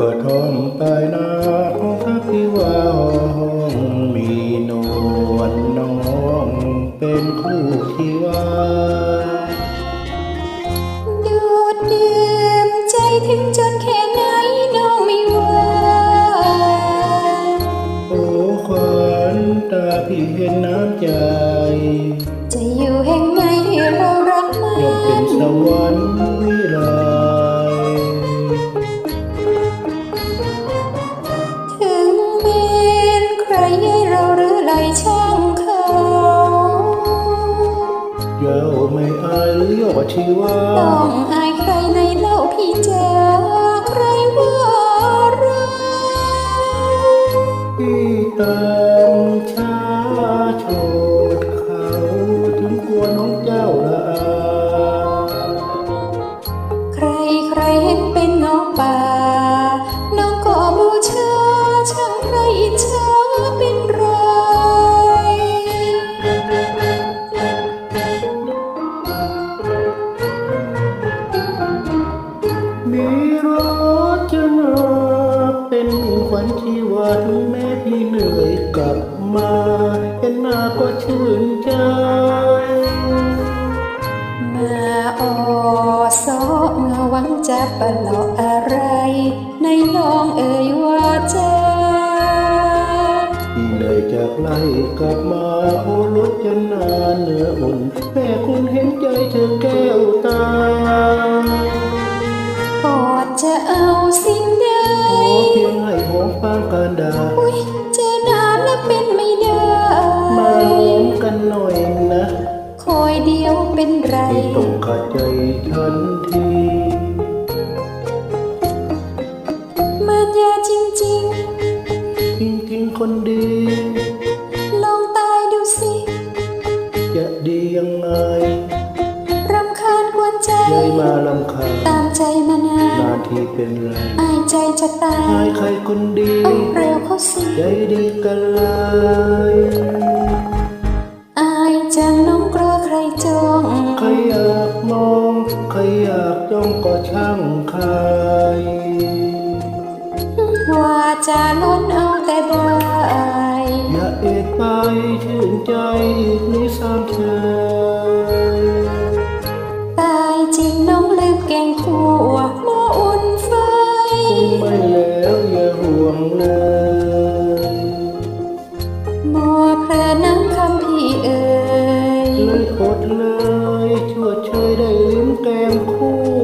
กระท้องปลายนาของทักที่ว่าห้องมีนวลน้องเป็นคู่ที่ว่าดูดดื่มใจถึงจนแค่ไหนน้องไม่ว่าโอ้ขวัญตาพี่เห็นน้ำใจ จะอยู่แห่งไหนเรารักมันย่อมเป็นสวรรค์ ชีวาต้องอายใครในเล่าพี่เจอใครว่ารักพี่ตา เป็นขวัญชีวาถึงแม้พี่เหนื่อยกลับมาเห็นหน้าก็ชื่นใจมาออซอเมื่อหวังจะปะเลาะอะไร ในลองเอ่ยว่าจะพี่เหนื่อยจากไล่กลับมาโอ้รถจะนานเหนืออุ่นแม่คุณเห็นใจเธอแก้ ให้หอมฟางการดาอุ้ยเจอนานและเป็นไม่ได้มาหอมกันหน่อยนะคอยเดียวเป็นไรไม่ต้องขาดใจทันทีมันยาจริงจริง ๆ คนดี ลำคาญตามใจมานานนานทีเป็นไรอายใจจะตายนายใครคนดีเอาเร็วเข้าสิใจดีกันเลยอายจังน้องกลัวใครจองใครอยากมองใครอยากจ้องก็ช่างใครว่าจะล้นเอาแต่ได้อย่าเอ็ดไปชื่นใจอีกนิสามเชย มัวเพลินน้ำคำพี่เอ่ยเลยอดเลยชั่วเชยได้ลิ้มแกมคู่